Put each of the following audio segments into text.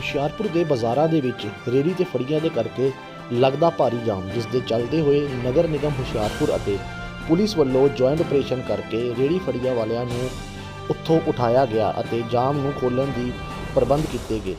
ਹੁਸ਼ਿਆਰਪੁਰ ਦੇ ਬਾਜ਼ਾਰਾਂ ਦੇ ਵਿੱਚ ਰੇੜੀ ਤੇ ਫੜੀਆਂ ਦੇ ਕਰਕੇ ਲੱਗਦਾ ਭਾਰੀ ਜਾਮ, ਜਿਸ ਦੇ ਚੱਲਦੇ ਹੋਏ ਨਗਰ ਨਿਗਮ ਹੁਸ਼ਿਆਰਪੁਰ ਅਤੇ ਪੁਲਿਸ ਵੱਲੋਂ ਜੁਆਇੰਟ ਆਪਰੇਸ਼ਨ ਕਰਕੇ ਰੇੜੀ ਫੜੀਆਂ ਵਾਲਿਆਂ ਨੂੰ ਉੱਥੋਂ ਉਠਾਇਆ ਗਿਆ ਅਤੇ ਜਾਮ ਨੂੰ ਖੋਲ੍ਹਣ ਦੀ ਪ੍ਰਬੰਧ ਕੀਤੇ ਗਏ।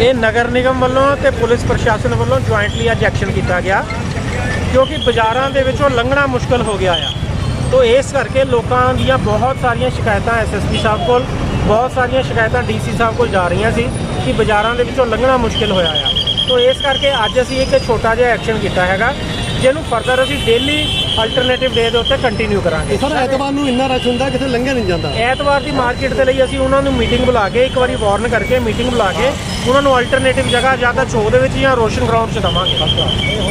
ਇਹ ਨਗਰ ਨਿਗਮ ਵੱਲੋਂ ਤੇ ਪੁਲਿਸ ਪ੍ਰਸ਼ਾਸਨ ਵੱਲੋਂ ਜੁਆਇੰਟਲੀ ਅੱਜ ਐਕਸ਼ਨ ਕੀਤਾ ਗਿਆ, ਕਿਉਂਕਿ ਬਾਜ਼ਾਰਾਂ ਦੇ ਵਿੱਚੋਂ ਲੰਘਣਾ ਮੁਸ਼ਕਲ ਹੋ ਗਿਆ ਆ। ਤੋ ਇਸ ਕਰਕੇ ਲੋਕਾਂ ਦੀਆਂ ਬਹੁਤ ਸਾਰੀਆਂ ਸ਼ਿਕਾਇਤਾਂ ਐਸਐਸਪੀ ਸਾਹਿਬ ਕੋਲ, ਬਹੁਤ ਸਾਰੀਆਂ ਸ਼ਿਕਾਇਤਾਂ ਡੀਸੀ ਸਾਹਿਬ ਕੋਲ ਜਾ ਰਹੀਆਂ ਸੀ ਕਿ ਬਾਜ਼ਾਰਾਂ ਦੇ ਵਿੱਚੋਂ ਲੰਘਣਾ ਮੁਸ਼ਕਲ ਹੋਇਆ ਆ। ਤੋ ਇਸ ਕਰਕੇ ਅੱਜ ਅਸੀਂ ਇੱਕ ਛੋਟਾ ਜਿਹਾ ਐਕਸ਼ਨ ਕੀਤਾ ਹੈਗਾ ਜਿਹਨੂੰ ਫਰਦਰ ਅਸੀਂ ਡੇਲੀ ਅਲਟਰਨੇਟਿਵ ਡੇ ਦੇ ਉੱਤੇ ਕੰਟੀਨਿਊ ਕਰਾਂਗੇ। ਸਰ ਐਤਵਾਰ ਨੂੰ ਇੰਨਾ ਰਸ਼ ਹੁੰਦਾ ਕਿਤੇ ਲੰਘਿਆ ਨਹੀਂ ਜਾਂਦਾ। ਐਤਵਾਰ ਦੀ ਮਾਰਕੀਟ ਦੇ ਲਈ ਅਸੀਂ ਉਹਨਾਂ ਨੂੰ ਮੀਟਿੰਗ ਬੁਲਾ ਕੇ ਇੱਕ ਵਾਰੀ ਵਾਰਨ ਕਰਕੇ ਮੀਟਿੰਗ ਬੁਲਾ ਕੇ ਉਹਨਾਂ ਨੂੰ ਅਲਟਰਨੇਟਿਵ ਜਗ੍ਹਾ ਜਾਂ ਤਾਂ ਚੌਕ ਦੇ ਵਿੱਚ ਜਾਂ ਰੋਸ਼ਨ ਗਰਾਊਂਡ 'ਚ ਦਵਾਂਗੇ।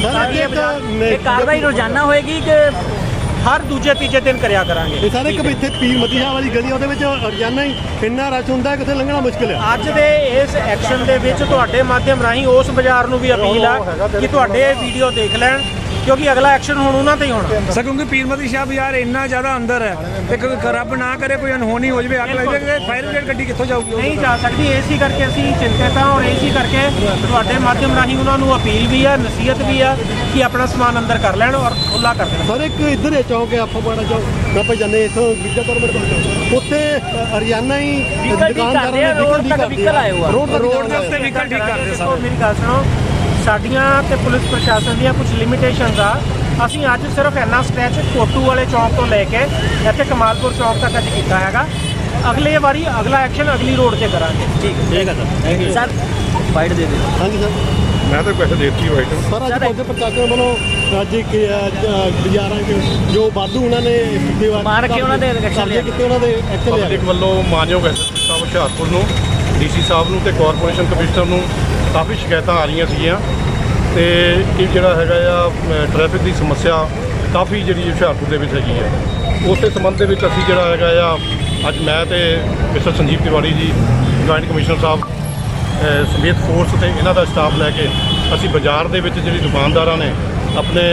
ਸਰ ਇਹ ਕਾਰਵਾਈ ਰੋਜ਼ਾਨਾ ਹੋਏਗੀ ਕਿ ਹਰ ਦੂਜੇ ਤੀਜੇ ਦਿਨ ਕਰਿਆ ਕਰਾਂਗੇ। ਇਹ ਸਾਰੇ ਇੱਕ ਇੱਥੇ ਪੀਰ ਮਤੀ ਸ਼ਾਹ ਵਾਲੀ ਗਲੀ ਉਹਦੇ ਵਿੱਚ ਰੋਜ਼ਾਨਾ ਹੀ ਇੰਨਾ ਰਸ਼ ਹੁੰਦਾ ਕਿਤੇ ਲੰਘਣਾ ਮੁਸ਼ਕਿਲ ਆ। ਅੱਜ ਦੇ ਇਸ ਐਕਸ਼ਨ ਦੇ ਵਿੱਚ ਤੁਹਾਡੇ ਮਾਧਿਅਮ ਰਾਹੀਂ ਉਸ ਬਾਜ਼ਾਰ ਨੂੰ ਵੀ ਅਪੀਲ ਆ ਕਿ ਤੁਹਾਡੇ ਇਹ ਵੀਡੀਓ ਦੇਖ ਲੈਣ। ਕਿਉਂਕਿ ਅਗਲਾ ਐਕਸ਼ਨ ਹੁਣ ਉਹਨਾਂ ਤੇ ਹੀ ਹੋਣਾ। ਸਰ ਕਿਉਂਕਿ ਪੀਰਮਤੀ ਸ਼ਾਹ ਬਾਜ਼ਾਰ ਇੰਨਾ ਜ਼ਿਆਦਾ ਅੰਦਰ ਹੈ ਤੇ ਕੋਈ ਰੱਬ ਨਾ ਕਰੇ ਕੋਈ ਅਨਹੋਣੀ ਹੋ ਜਾਵੇ ਅੱਗ ਲੱਗ ਜਾਵੇ ਫਾਇਰ ਬ੍ਰਿਗੇਡ ਗੱਡੀ ਕਿੱਥੋਂ ਜਾਊਗੀ? ਨਹੀਂ ਜਾ ਸਕਦੀ ਏਸੀ ਕਰਕੇ ਅਸੀਂ ਚਿੰਤਿਤ ਹਾਂ ਔਰ ਏਸੀ ਕਰਕੇ ਤੁਹਾਡੇ ਮਾਧਿਅਮ ਰਾਹੀਂ ਉਹਨਾਂ ਨੂੰ ਅਪੀਲ ਵੀ ਆ ਨਸੀਹਤ ਵੀ ਆ ਕਿ ਆਪਣਾ ਸਮਾਨ ਅੰਦਰ ਕਰ ਲੈਣ ਔਰ ਖੁੱਲਾ ਕਰ ਦੇਣ। ਸਰ ਇੱਕ ਇੱਧਰ ਹੈ ਚੌਂਕ ਹੈ ਆਫਾਬਾੜਾ ਚੌਂਕ ਆਪਾਂ ਜਾਂਦੇ ਇੱਥੋਂ ਗਿਰਜਾ ਤਰਮੜ ਤੋਂ ਉੱਥੇ ਹਰਿਆਣਾ ਹੀ Vehicle ਠੀਕ ਕਰਦੇ ਆ, road ਤੱਕ vehicle ਆਏ ਹੋਏ ਆ। ਰੋਡ ਰੋਡ ਦੇ ਉੱਤੇ ਵਹੀਕਲ ਠੀਕ ਕਰਦੇ ਸਰ। ਮੇਰੀ ਗੱਲ ਸੁਣੋ ਸਾਡੀਆਂ ਤੇ ਪੁਲਿਸ ਪ੍ਰਸ਼ਾਸਨ ਦੀਆਂ ਕੁਝ ਲਿਮਿਟੇਸ਼ਨਸ ਆ। ਅਸੀਂ ਅੱਜ ਸਿਰਫ ਇੰਨਾ ਸਟ੍ਰੈਚ ਕੋਟੂ ਵਾਲੇ ਚੌਂਕ ਤੋਂ ਲੈ ਕੇ ਇੱਥੇ ਕਮਾਲਪੁਰ ਚੌਂਕ ਤੱਕ ਅੱਜ ਕੀਤਾ ਹੈਗਾ। ਅਗਲੇ ਵਾਰੀ ਅਗਲਾ ਐਕਸ਼ਨ ਅਗਲੀ ਰੋਡ ਤੇ ਕਰਾਂਗੇ। ਠੀਕ ਹੈ ਸਰ। ਸਰ ਫਾਈਟ ਦੇ ਦਿਓ। ਹਾਂਜੀ ਸਰ। ਮੈਂ ਤਾਂ ਪੈਸੇ ਦੇਤੀ ਵਾਈਟ ਸਰ ਅੱਜ ਪੁਲਿਸ ਪ੍ਰਸ਼ਾਸਨ ਵੱਲੋਂ ਅੱਜ ਬਾਜ਼ਾਰਾਂ 'ਚ ਜੋ ਵਾਧੂ ਉਹਨਾਂ ਨੇ ਦੀਵਾਰ ਮਾਰ ਰੱਖੇ ਉਹਨਾਂ ਦੇ ਲਿਆ। ਕੀਤੇ ਉਹਨਾਂ ਦੇ ਐਕਸ਼ਨ ਲਿਆ। ਪਬਲਿਕ ਵੱਲੋਂ ਮਾਨਯੋਗ ਐਸਐਸਪੀ ਸਾਹਿਬ ਹੁਸ਼ਿਆਰਪੁਰ ਨੂੰ ਡੀਸੀ ਸਾਹਿਬ ਨੂੰ ਤੇ ਕਾਰਪੋਰੇਸ਼ਨ ਕਮਿਸ਼ਨਰ ਨੂੰ ਕਾਫੀ ਸ਼ਿਕਾਇਤਾਂ ਆ ਰਹੀਆਂ ਸੀਗੀਆਂ। ਤੇ ਇਹ ਜਿਹੜਾ ਹੈਗਾ ਆ ਟ੍ਰੈਫਿਕ ਦੀ ਸਮੱਸਿਆ ਕਾਫੀ ਜਿਹੜੀ ਹੁਸ਼ਿਆਰਪੁਰ ਦੇ ਵਿੱਚ ਹੈਗੀ ਆ। ਉਸੇ ਸੰਬੰਧ ਦੇ ਵਿੱਚ ਅਸੀਂ ਜਿਹੜਾ ਹੈਗਾ ਆ ਅੱਜ ਮੈਂ ਤੇ ਮਿਸਟਰ ਸੰਜੀਵ ਤਿਵਾੜੀ ਜੀ ਜੁਆਇੰਟ ਕਮਿਸ਼ਨਰ ਸਾਹਿਬ ਅ, ਸਮੇਤ ਫੋਰਸ ਤੇ ਇਹਨਾਂ ਦਾ ਸਟਾਫ ਲੈ ਕੇ ਅਸੀਂ ਬਾਜ਼ਾਰ ਦੇ ਵਿੱਚ ਜਿਹੜੀ ਦੁਕਾਨਦਾਰਾਂ ਨੇ ਆਪਣੇ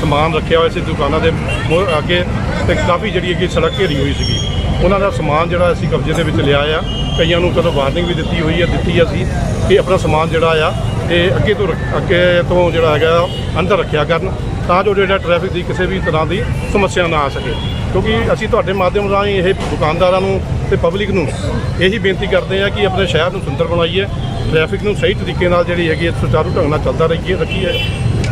ਸਮਾਨ ਰੱਖਿਆ ਹੋਇਆ ਸੀ ਦੁਕਾਨਾਂ ਦੇ ਮੂਹਰੇ ਅੱਗੇ ਤੇ ਕਾਫੀ ਜਿਹੜੀ ਹੈਗੀ ਸੜਕ ਘੇਰੀ ਹੋਈ ਸੀਗੀ। ਉਹਨਾਂ ਦਾ ਸਮਾਨ ਜਿਹੜਾ ਅਸੀਂ ਕਬਜ਼ੇ ਦੇ ਵਿੱਚ ਲਿਆ ਆ। ਕਈਆਂ ਨੂੰ ਕਦੋਂ ਵਾਰਨਿੰਗ ਵੀ ਦਿੱਤੀ ਹੋਈ ਹੈ ਦਿੱਤੀ ਅਸੀਂ ਕਿ ਆਪਣਾ ਸਮਾਨ ਜਿਹੜਾ ਆ, ਇਹ ਅੱਗੇ ਤੋਂ ਰੱਖ- ਅੱਗੇ ਤੋਂ ਜਿਹੜਾ ਹੈਗਾ ਅੰਦਰ ਰੱਖਿਆ ਕਰਨ ਤਾਂ ਜੋ ਜਿਹੜਾ ਟ੍ਰੈਫਿਕ ਦੀ ਕਿਸੇ ਵੀ ਤਰ੍ਹਾਂ ਦੀ ਸਮੱਸਿਆ ਨਾ ਆ ਸਕੇ। ਕਿਉਂਕਿ ਅਸੀਂ ਤੁਹਾਡੇ ਮਾਧਿਅਮ ਰਾਹੀਂ ਇਹ ਦੁਕਾਨਦਾਰਾਂ ਨੂੰ ਤੇ ਪਬਲਿਕ ਨੂੰ ਇਹੀ ਬੇਨਤੀ ਕਰਦੇ ਆ ਕਿ ਆਪਣੇ ਸ਼ਹਿਰ ਨੂੰ ਸੁੰਦਰ ਬਣਾਈਏ ਟ੍ਰੈਫਿਕ ਨੂੰ ਸਹੀ ਤਰੀਕੇ ਨਾਲ ਜਿਹੜੀ ਹੈਗੀ ਹੈ ਸੁਚਾਰੂ ਢੰਗ ਨਾਲ ਚੱਲਦਾ ਰਹੀਏ, ਰੱਖੀਏ,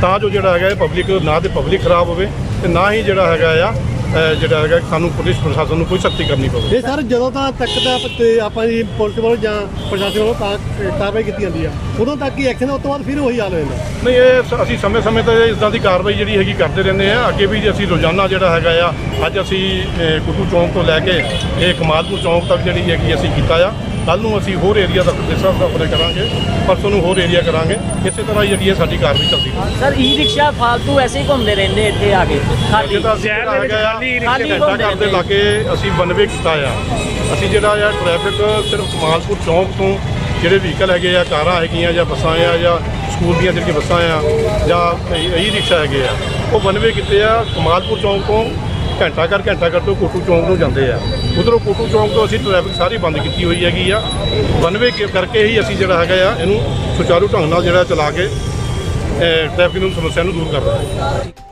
ਤਾਂ ਜੋ ਜਿਹੜਾ ਹੈਗਾ ਪਬਲਿਕ ਨਾ ਤੇ ਪਬਲਿਕ ਖਰਾਬ ਹੋਵੇ ਤੇ ਨਾ ਹੀ ਜਿਹੜਾ ਹੈਗਾ ਆ ਜਿਹੜਾ ਹੈਗਾ ਸਾਨੂੰ ਪੁਲਿਸ ਪ੍ਰਸ਼ਾਸਨ ਨੂੰ ਕੋਈ ਸਖਤੀ ਕਰਨੀ ਪਵੇ। ਇਹ ਸਰ ਜਦੋਂ ਤਾਂ ਤੱਕ ਤਾਂ ਆਪਾਂ ਤੇ ਆਪਾਂ ਜੀ ਪੁਲਿਸ ਵੱਲੋਂ ਜਾਂ ਪ੍ਰਸ਼ਾਸਨ ਵੱਲੋਂ ਤਾਂ ਕਾਰਵਾਈ ਕੀਤੀ ਜਾਂਦੀ ਆ। ਉਦੋਂ ਤੱਕ ਹੀ ਐਕਸ਼ਨ ਉਸ ਤੋਂ ਬਾਅਦ ਫਿਰ ਉਹੀ ਹਾਲ ਹੋ ਜਾਂਦਾ। ਨਹੀਂ ਇਹ ਅਸੀਂ ਸਮੇਂ-ਸਮੇਂ ਤੇ ਇਦਾਂ ਦੀ ਕਾਰਵਾਈ ਜਿਹੜੀ ਹੈਗੀ ਕਰਦੇ ਰਹਿੰਦੇ ਆ। ਅੱਗੇ ਵੀ ਅਸੀਂ ਰੋਜ਼ਾਨਾ ਜਿਹੜਾ ਹੈਗਾ ਆ ਅੱਜ ਅਸੀਂ ਕੁੱਟੂ ਚੌਂਕ ਤੋਂ ਲੈ ਕੇ ਇਹ ਕਮਾਲਪੁਰ ਚੌਂਕ ਤੱਕ ਜਿਹੜੀ ਹੈਗੀ ਅਸੀਂ ਕੀਤਾ ਆ। ਕੱਲ ਨੂੰ ਅਸੀਂ ਹੋਰ ਏਰੀਆ ਦਾ ਜਿਸ ਹਿਸਾਬ ਦਾ ਆਪਣੇ ਕਰਾਂਗੇ ਪਰਸੋਂ ਨੂੰ ਹੋਰ ਏਰੀਆ ਕਰਾਂਗੇ ਇਸੇ ਤਰ੍ਹਾਂ ਹੀ ਜਿਹੜੀ ਹੈ ਸਾਡੀ ਕਾਰਵਾਈ ਚੱਲਦੀ ਰਹੇਗੀ ਸਰ ਈ ਰਿਕਸ਼ਾ ਫਾਲਤੂ ਐਸੇ ਹੀ ਘੁੰਮਦੇ ਰਹਿੰਦੇ ਇੱਥੇ ਆ ਕੇ ਖਾਲੀ ਸ਼ਹਿਰ ਦੇ ਵਿੱਚ ਖਾਲੀ ਖਾਲੀ ਘੰਟਾ ਘਰ ਦੇ। ਲਾਗੇ ਅਸੀਂ ਵਨਵੇ ਕੀਤਾ ਆ ਅਸੀਂ ਜਿਹੜਾ ਆ ਟ੍ਰੈਫਿਕ ਸਿਰਫ ਕਮਾਲਪੁਰ ਚੌਂਕ ਤੋਂ ਜਿਹੜੇ ਵਹੀਕਲ ਹੈਗੇ ਆ ਕਾਰਾਂ ਹੈਗੀਆਂ ਜਾਂ ਬੱਸਾਂ ਆ ਜਾਂ ਸਕੂਲ ਦੀਆਂ ਜਿਹੜੀਆਂ ਬੱਸਾਂ ਆ ਜਾਂ ਈ ਰਿਕਸ਼ਾ ਹੈਗੇ ਆ ਉਹ ਵਨਵੇ ਕੀਤੇ ਆ ਕਮਾਲਪੁਰ ਚੌਂਕ ਤੋਂ ਘੰਟਾ ਘਰ ਘੰਟਾ ਘਰ ਤੋਂ ਕੋਟੂ ਚੌਂਕ ਨੂੰ ਜਾਂਦੇ ਆ। ਉਧਰੋਂ ਕੋਟੂ ਚੌਂਕ ਤੋਂ ਅਸੀਂ ਟ੍ਰੈਫਿਕ ਸਾਰੀ ਬੰਦ ਕੀਤੀ ਹੋਈ ਹੈਗੀ ਆ। ਵਨਵੇ ਕਰਕੇ ਹੀ ਅਸੀਂ ਜਿਹੜਾ ਹੈਗਾ ਆ, ਇਹਨੂੰ ਸੁਚਾਰੂ ਢੰਗ ਨਾਲ ਜਿਹੜਾ ਚਲਾ ਕੇ ਟ੍ਰੈਫਿਕ ਨੂੰ ਸਮੱਸਿਆ ਨੂੰ ਦੂਰ ਕਰ ਰਹੇ ਹਾਂ।